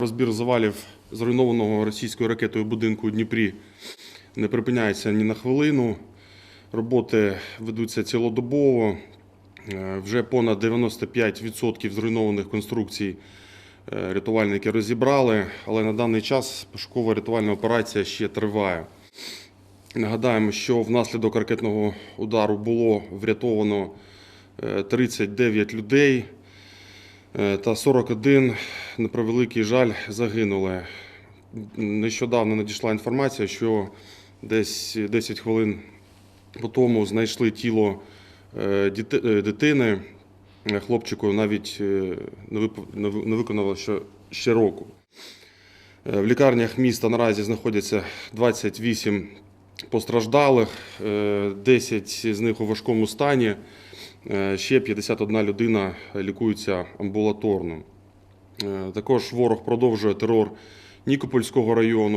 Розбір завалів зруйнованого російською ракетою будинку у Дніпрі не припиняється ні на хвилину. Роботи ведуться цілодобово. Е, Вже понад 95% зруйнованих конструкцій е, рятувальники розібрали, але на даний час пошукова рятувальна операція ще триває. Нагадаємо, що внаслідок ракетного удару було врятовано е, 39 людей е, та 41, на превеликий жаль, загинули. Нещодавно надійшла інформація, що десь 10 хвилин по тому знайшли тіло е, е, дитини. Хлопчику навіть е, не виконало ще, року. В лікарнях міста наразі знаходяться 28 постраждалих, е, 10 з них у важкому стані. Ще 51 людина лікується амбулаторно. Е, Також ворог продовжує терор Нікопольського району.